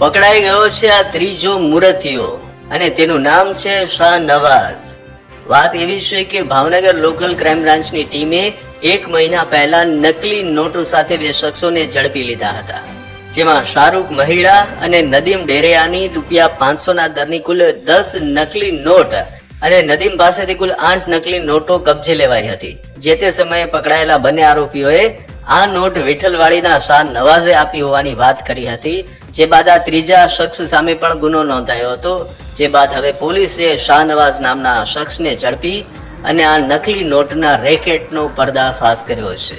પકડાઈ ગયો છે આ ત્રીજો મુરતિયો અને તેનું નામ છે શાહ નવાઝ. વાત એવી છે કે ભાવનગર લોકલ ક્રાઇમ બ્રાન્ચની ટીમે એક મહિના પહેલા નકલી નોટો સાથે બે શખ્સોને ઝડપી લીધા હતા, જેમાં શાહરૂખ મહિડા અને નદીમ ડેરેયાની રૂપિયા પાંચસો ના દરની કુલ દસ નકલી નોટ અને નદીમ પાસેથી કુલ આઠ નકલી નોટો કબજે લેવાઈ હતી, જે તે સમયે પકડાયેલા બંને આરોપીઓએ આ નોટ વિઠ્ઠલવાડીના શાહ નવાઝે આપી હોવાની વાત કરી હતી જે બાદ આ ત્રીજા શખ્સ સામે પણ ગુનો નોંધાયો હતો, જે બાદ હવે પોલીસે શાહનવાઝ નામના શખ્સને ઝડપી અને આ નકલી નોટના રેકેટનો પર્દાફાશ કર્યો છે.